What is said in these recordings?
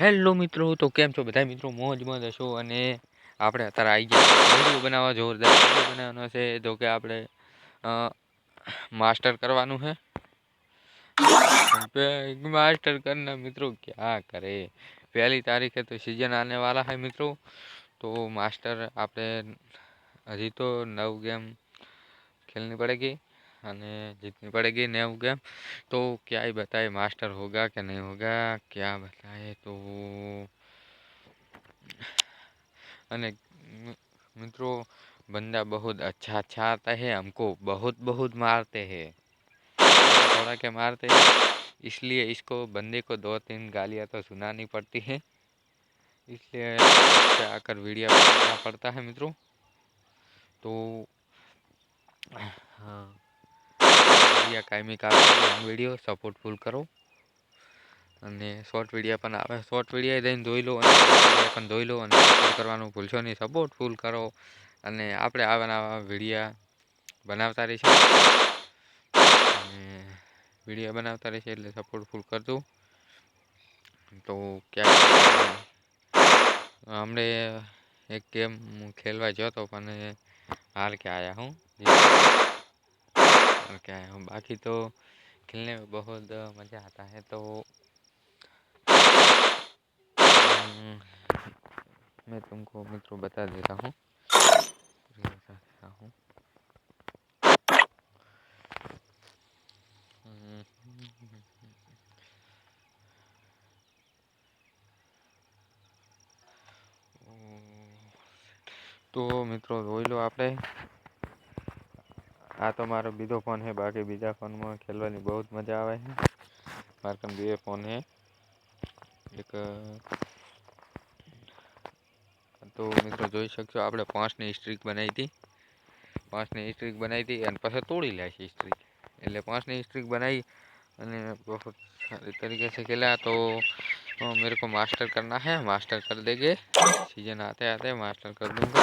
Hello મિત્રો, તો કેમ છો? બધા મિત્રો મોજમાં જશો અને આપણે અત્યારે આવી ગયા વીડિયો બનાવવા જોરદાર વીડિયો બનાવવાનો છે. તો કે આપણે માસ્ટર કરવાનું છે. માસ્ટર કરના મિત્રો ક્યાં કરે? પહેલી તારીખે તો સિઝન આને વાલા હે મિત્રો. તો માસ્ટર આપણે, હજી તો નવ ગેમ ખેલની પડેગી आने जितनी पड़ेगी नेव गेम तो क्या ही बताए, मास्टर होगा क्या नहीं होगा, क्या बताए तो अने मित्रों, बंदा बहुत अच्छा अच्छा आता है, हमको बहुत बहुत मारते हैं। थोड़ा के मारते हैं, इसलिए इसको बंदे को दो तीन गालियाँ तो सुनानी पड़ती हैं। इसलिए आकर वीडियो बनाना पड़ता है मित्रों। तो हाँ। વિડીયા કાયમી કાપી લોંગ વીડિયો સપોર્ટફુલ કરો. અને શોર્ટ વિડીયા પણ આવે. શોર્ટ વિડીયા જઈને ધોઈ લો અને પણ જોઈ લો અને કરવાનું ભૂલશો નહીં. સપોર્ટ ફૂલ કરો અને આપણે આવા નવા વિડીયા બનાવતા રહીશું. અને વિડીયા બનાવતા રહીશું એટલે સપોર્ટ ફૂલ કરજો. તો ક્યાં હમણે એક ગેમ હું ખેલવા ગયો હતો પણ હાર કે આયા હું? और क्या है बाकी तो खेलने में बहुत मज़ा आता है तो मैं तुमको मित्रों बता देता हूँ हूँ तो मित्रों જોઈ લો આપણે आ तो मारो बीजो फ़ोन है बाकी बीजा फ़ोन में खेलवा बहुत मज़ा आए है मार कम बे फ़ोन है एक तो मित्रों जी सकस आप पाँच ने स्ट्रीक बनाई थी पाँच ने स्ट्रीक बनाई थी और पास तोड़ी लिया स्ट्रीक एट पाँच ने स्ट्रीक बनाई बहुत सारी तरीके से खेला तो मेरे को मास्टर करना है मास्टर कर देंगे सीज़न आते आते मास्टर कर दूँगा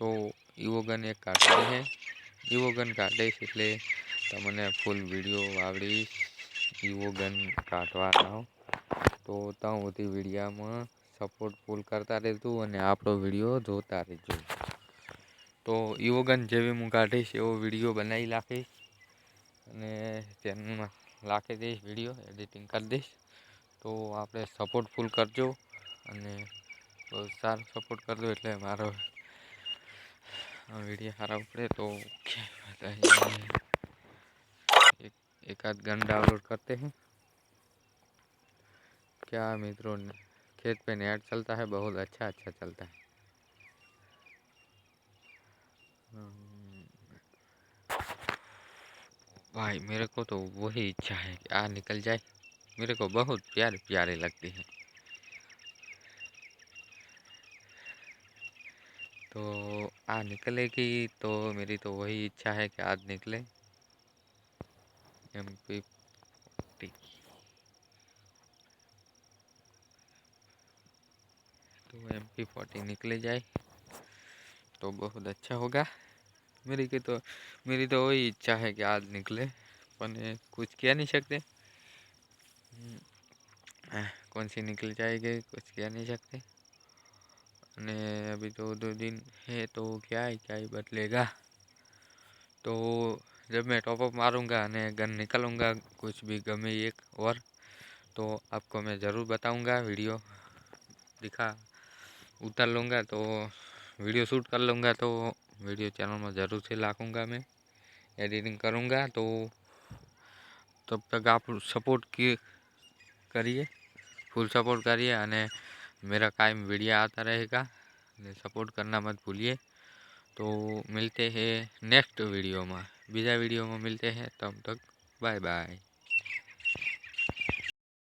તો ઈવો ગન એક કાઢે છે. ઈવો કાઢીશ એટલે તમને ફૂલ વીડિયો વાવડીશ ઈવો ગન કાઢવાનો તો ત્યાં સુધી વિડીયામાં સપોર્ટ ફૂલ કરતા રહેતું અને આપણો વીડિયો જોતા રહેજો. તો ઈવો ગન જેવી હું કાઢીશ એવો વીડિયો બનાવી નાખીશ અને ચેનલમાં રાખી દઈશ વીડિયો એડિટિંગ કરી દઈશ. તો આપણે સપોર્ટ ફૂલ કરજો અને બહુ સારો સપોર્ટ કરજો એટલે મારો વિડીયો સારા ઉપડે તો एक एक आध गन डाउनलोड करते हैं क्या मित्रों खेत पे नेट चलता है बहुत अच्छा अच्छा चलता है भाई मेरे को तो वही इच्छा है कि आ निकल जाए मेरे को बहुत प्यारे प्यारे लगती है तो आ निकलेगी तो मेरी तो वही इच्छा है कि आज निकले। M P forty. तो एम पी फोर्टी निकले जाए तो बहुत अच्छा होगा। मेरी की तो मेरी तो वही इच्छा है कि आज निकले पर कुछ किया नहीं सकते। हम्म, कौन सी निकल जाएगी कुछ किया नहीं सकते। ने अभी तो दो दिन है तो क्या है, क्या ही बदलेगा। तो जब मैं टॉपअप मारूँगा ने गन निकलूँगा, कुछ भी गमे एक और तो आपको मैं ज़रूर बताऊँगा वीडियो दिखा, उतार लूँगा तो वीडियो शूट कर लूँगा तो वीडियो चैनल में ज़रूर से लाखूँगा मैं एडिटिंग करूँगा तो तब तक आप सपोर्ट किए, करिए फुल सपोर्ट करिए અને मेरा कायम वीडियो आता रहेगा। सपोर्ट करना मत भूलिए। तो मिलते हैं नेक्स्ट वीडियो में। बीजा वीडियो में मिलते हैं, तब तक बाय बाय